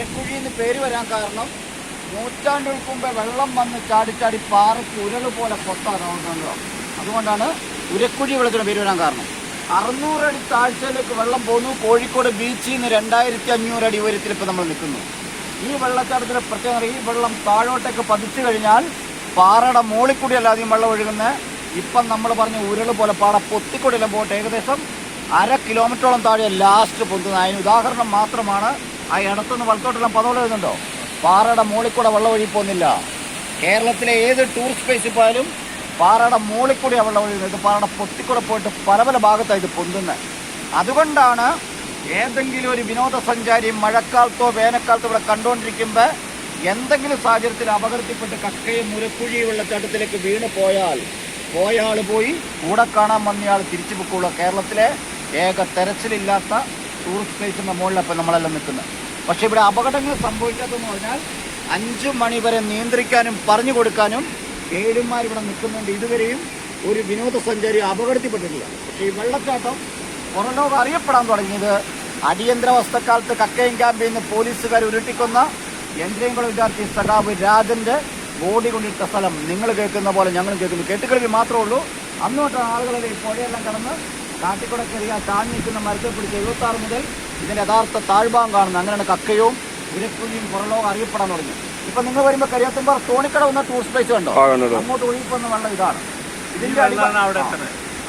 ഉരക്കുഴി എന്ന് പേര് വരാൻ കാരണം നൂറ്റാണ്ടുകൾക്ക് മുമ്പേ വെള്ളം വന്ന് ചാടിച്ചാടി ചാടി പാറയ്ക്ക് ഉരൾ പോലെ പൊട്ടാറുണ്ടല്ലോ അതുകൊണ്ടാണ് ഉരക്കുഴി വെള്ളത്തിന് പേര് വരാൻ കാരണം. അറുന്നൂറടി താഴ്ചയിലേക്ക് വെള്ളം പോകുന്നു കോഴിക്കോട് ബീച്ചിൽ നിന്ന് രണ്ടായിരത്തി അഞ്ഞൂറ് അടി ഉയരത്തിൽ ഇപ്പോൾ നമ്മൾ നിൽക്കുന്നു. ഈ വെള്ളച്ചാട്ടത്തിലെ പ്രത്യേകത ഈ വെള്ളം താഴോട്ടേക്ക് പതിച്ചു കഴിഞ്ഞാൽ പാറയുടെ മുകളിൽ കൂടി അല്ലാതെയും വെള്ളം ഒഴുകുന്ന. ഇപ്പം നമ്മൾ പറഞ്ഞ ഉരുൾ പോലെ പാറ പൊത്തിക്കൊടിയിലെ ബോട്ട് ഏകദേശം അര കിലോമീറ്ററോളം താഴെ ലാസ്റ്റ് പൊന്തുന്നത്. അതിന് ഉദാഹരണം മാത്രമാണ് ആ ഇടത്തുനിന്ന് വലത്തോട്ടെല്ലാം പതോളം എഴുതുന്നുണ്ടോ? പാറയുടെ മുകളിൽ കൂടെ വെള്ളം ഒഴുകി പോകുന്നില്ല. കേരളത്തിലെ ഏത് ടൂറിസ്റ്റ് പ്ലേസിൽ പോയാലും പാറയുടെ മുകളിൽ കൂടിയാണ് വെള്ളം ഒഴുകുന്നത്. ഇത് പാറയുടെ പൊത്തിക്കൂടെ പോയിട്ട് പല പല ഭാഗത്താണ് ഇത് പൊന്തുന്നത് അതുകൊണ്ടാണ് ഏതെങ്കിലും ഒരു വിനോദസഞ്ചാരി മഴക്കാലത്തോ വേനൽക്കാലത്തോ ഇവിടെ കണ്ടുകൊണ്ടിരിക്കുമ്പോൾ എന്തെങ്കിലും സാഹചര്യത്തിൽ അപകടത്തിൽപ്പെട്ട് കക്കയും മുരക്കുഴി വെള്ളച്ചാട്ടത്തിലേക്ക് വീണ് പോയാൽ പോയ ആൾ പോയി. കൂടെ കാണാൻ വന്നയാൾ തിരിച്ചു പൊക്കുള്ള കേരളത്തിലെ ഏക തെരച്ചിലില്ലാത്ത ടൂറിസ്റ്റ് പ്ലേസിന്റെ മുകളിലപ്പോൾ നമ്മളെല്ലാം നിൽക്കുന്നത്. പക്ഷേ ഇവിടെ അപകടങ്ങൾ സംഭവിക്കാത്തതെന്ന് പറഞ്ഞാൽ അഞ്ച് മണി വരെ നിയന്ത്രിക്കാനും പറഞ്ഞു കൊടുക്കാനും ഗൈഡുമാർ ഇവിടെ നിൽക്കുന്നുണ്ട്. ഇതുവരെയും ഒരു വിനോദസഞ്ചാരി അപകടത്തിൽപ്പെട്ടിട്ടില്ല. പക്ഷേ ഈ വെള്ളച്ചാട്ടം പുറം ലോകം അറിയപ്പെടാൻ തുടങ്ങിയത് അടിയന്തരാവസ്ഥക്കാലത്ത് കക്കയം ക്യാമ്പിൽ നിന്ന് പോലീസുകാർ ഉരുട്ടിക്കൊന്ന എൻട്രിയംകുളം വിദ്യാർത്ഥി സഖാബ് രാജന്റെ ബോഡി കൊണ്ടിട്ട സ്ഥലം നിങ്ങൾ കേൾക്കുന്ന പോലെ ഞങ്ങളും കേൾക്കുന്നു. കേട്ടുകളിൽ മാത്രമേ ഉള്ളൂ. അന്നോട്ടാണ് ആളുകളെ പുഴയെല്ലാം കടന്ന് കാട്ടിക്കൂടെ കയറിയ താഴ്ന്നു നിൽക്കുന്ന മരത്തെ പിടിച്ച് എഴുപത്തി ആറ് മുതൽ ഇതിന്റെ യഥാർത്ഥ താഴ്ഭാഗം കാണുന്നത് അങ്ങനെയാണ് കക്കയും ഇരക്കുഴിയും പുറലോകം അറിയപ്പെടാൻ തുടങ്ങി. ഇപ്പൊ നിങ്ങൾ വരുമ്പോൾ കരിയാത്തുമ്പാറ തോണിക്കട വന്ന ടൂറിസ്റ്റ് പ്ലേസ് കണ്ടോ. അങ്ങോട്ട് ഒഴുകിപ്പോന്ന വെള്ളം ഇതാണ്. ഇതിന്റെ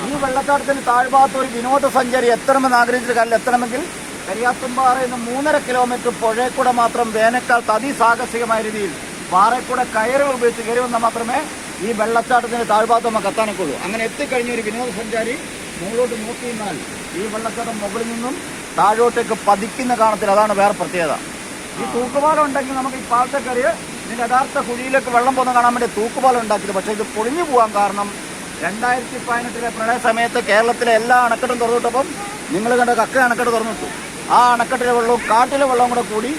ഈ വെള്ളച്ചാട്ടത്തിന് താഴ്ഭാഗത്ത് ഒരു വിനോദസഞ്ചാരി എത്തണമെന്ന് ആഗ്രഹിച്ച കാലം എത്തണമെങ്കിൽ കരിയാത്തുംപാറ നിന്ന് മൂന്നര കിലോമീറ്റർ പുഴയെക്കൂടെ കൂടെ മാത്രം വേനൽക്കാലത്ത് അതിസാഹസികമായ രീതിയിൽ പാറയിൽ കൂടെ കയറുകൾ ഉപയോഗിച്ച് കയറി വന്നാൽ മാത്രമേ ഈ വെള്ളച്ചാട്ടത്തിന്റെ താഴ്ഭാഗത്ത് നമുക്ക് എത്താനൊക്കെ ഉള്ളൂ. അങ്ങനെ എത്തിക്കഴിഞ്ഞ ഒരു വിനോദസഞ്ചാരി മുകളിലോട്ട് നോക്കി നിന്നാൽ ഈ വെള്ളച്ചാട്ടം മുകളിൽ നിന്നും താഴോട്ടേക്ക് പതിക്കുന്ന കാണത്തിൽ അതാണ് വേറെ പ്രത്യേകത. ഈ തൂക്കുപാലം ഉണ്ടെങ്കിൽ നമുക്ക് ഈ പാലത്തെ കയറി ഇതിന്റെ യഥാർത്ഥ കുഴിയിലേക്ക് വെള്ളം പോകുന്ന കാണാൻ വേണ്ടി തൂക്കുപാലം ഉണ്ടാക്കിയത്. പക്ഷേ ഇത് പൊളിഞ്ഞു പോകാൻ കാരണം രണ്ടായിരത്തി പതിനെട്ടിലെ പ്രളയ സമയത്ത് കേരളത്തിലെ എല്ലാ അണക്കെട്ടും തുറന്നിട്ടപ്പം നിങ്ങൾ കണ്ട കക്ക അണക്കെട്ട് തുറന്നിട്ടു. ആ അണക്കെട്ടിലെ വെള്ളവും കാട്ടിലെ വെള്ളവും കൂടെ കൂടി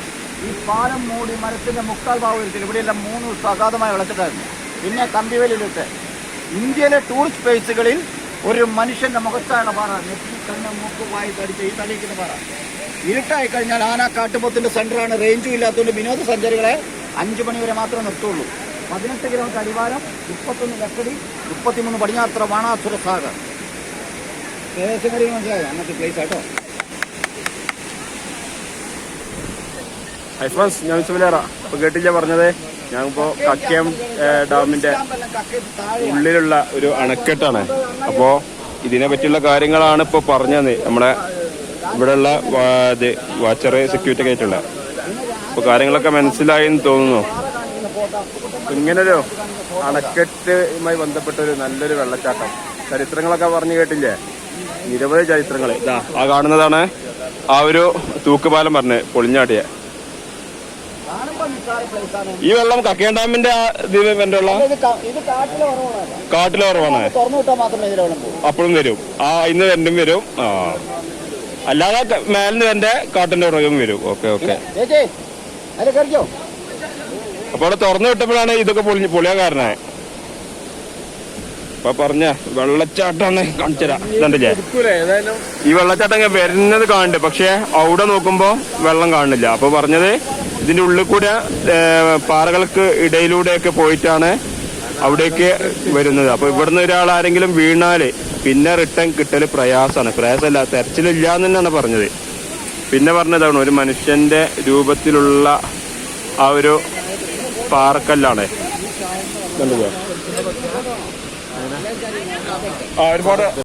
ഈ പാലം മൂടി മരത്തിന്റെ മുക്കാൽ ഭാഗം ഒരിക്കലും ഇവിടെയെല്ലാം മൂന്ന് ദിവസം അഗാധമായി വെള്ളത്തിട്ടായിരുന്നു പിന്നെ കമ്പിവേലിയിലിട്ട് ഇന്ത്യയിലെ ടൂറിസ്റ്റ് പ്ലേസുകളിൽ ഒരു മനുഷ്യന്റെ മുഖത്താണ് പാറ. നെറ്റി കണ്ണ് മൂക്ക് വായി തടിച്ച് ഈ തലയിക്കുന്ന പാറ. ഇരുട്ടായി കഴിഞ്ഞാൽ ആന കാട്ടുപോത്തിന്റെ സെന്ററാണ്. റേഞ്ചും ഇല്ലാത്തതുകൊണ്ട് വിനോദസഞ്ചാരികളെ അഞ്ചു മണി വരെ മാത്രമേ നിർത്തുള്ളൂ. പതിനെട്ട് കിലോമീറ്റർ അടിവാരം മുപ്പത്തൊന്ന് ലക്കടി മുപ്പത്തിമൂന്ന് പടിഞ്ഞാത്ര വാണാസുര സാഗർ. മനസ്സിലായോ? അന്നത്തെ പ്ലേസ് ആട്ടോ ഹൈ ഫ്രണ്ട്സ് ഞാൻ വിശ്വലേറ അപ്പൊ കേട്ടില്ല പറഞ്ഞത്? ഞാനിപ്പോ കക്കയം ഡാമിന്റെ ഉള്ളിലുള്ള ഒരു അണക്കെട്ടാണ്. അപ്പോ ഇതിനെ പറ്റിയുള്ള കാര്യങ്ങളാണ് ഇപ്പൊ പറഞ്ഞത്. നമ്മളെ ഇവിടെയുള്ള ഇത് വാച്ചർ സെക്യൂരിറ്റി ആയിട്ടുള്ള അപ്പൊ കാര്യങ്ങളൊക്കെ മനസ്സിലായി എന്ന് തോന്നുന്നു. ഇങ്ങനൊരു അണക്കെട്ടുമായി ബന്ധപ്പെട്ട ഒരു നല്ലൊരു വെള്ളച്ചാട്ടം. ചരിത്രങ്ങളൊക്കെ പറഞ്ഞു കേട്ടില്ലേ? നിരവധി ചരിത്രങ്ങൾ ആ കാണുന്നതാണ് ആ ഒരു തൂക്കുപാലം പറഞ്ഞ് പൊളിഞ്ഞാടിയ ഈ വെള്ളം കക്കയം ഡാമിന്റെ ആ ഇതിൽ വന്റെ വെള്ളം ഇത് കാ- ഇത് കാട്ടിലെ ഉറവാണ്. അപ്പോഴും വരും. ആ ഇന്ന് രണ്ടും വരും. ആ. അല്ലാതെ മേലിന് വന്റെ കാട്ടിന്റെ ഉറവും വരും. Okay okay. അപ്പൊ അവിടെ തുറന്നു വിട്ടപ്പോഴാണ് ഇതൊക്കെ പൊളിഞ്ഞ് പൊളിയാൻ അപ്പൊ പറഞ്ഞ വെള്ളച്ചാട്ടാണ് കാണിച്ചരാ ഇതണ്ടില്ലേ? ഈ വെള്ളച്ചാട്ടം വരുന്നത് കാണുന്നുണ്ട്. പക്ഷെ അവിടെ നോക്കുമ്പോ വെള്ളം കാണുന്നില്ല. അപ്പൊ പറഞ്ഞത് ഇതിന്റെ ഉള്ളിൽ കൂടെ പാറകൾക്ക് ഇടയിലൂടെയൊക്കെ പോയിട്ടാണ് അവിടേക്ക് വരുന്നത്. അപ്പൊ ഇവിടുന്ന് ഒരാൾ ആരെങ്കിലും വീണാൽ പിന്നെ റിട്ടേൺ കിട്ടൽ പ്രയാസമാണ്. പ്രയാസമല്ല തെരച്ചിലില്ല എന്ന് തന്നെയാണ് പറഞ്ഞത്. പിന്നെ പറഞ്ഞതാണ് ഒരു മനുഷ്യന്റെ രൂപത്തിലുള്ള ആ ഒരു പാറക്കല്ലാണ്. കണ്ടില്ലേ? ആ ഒരുപാട്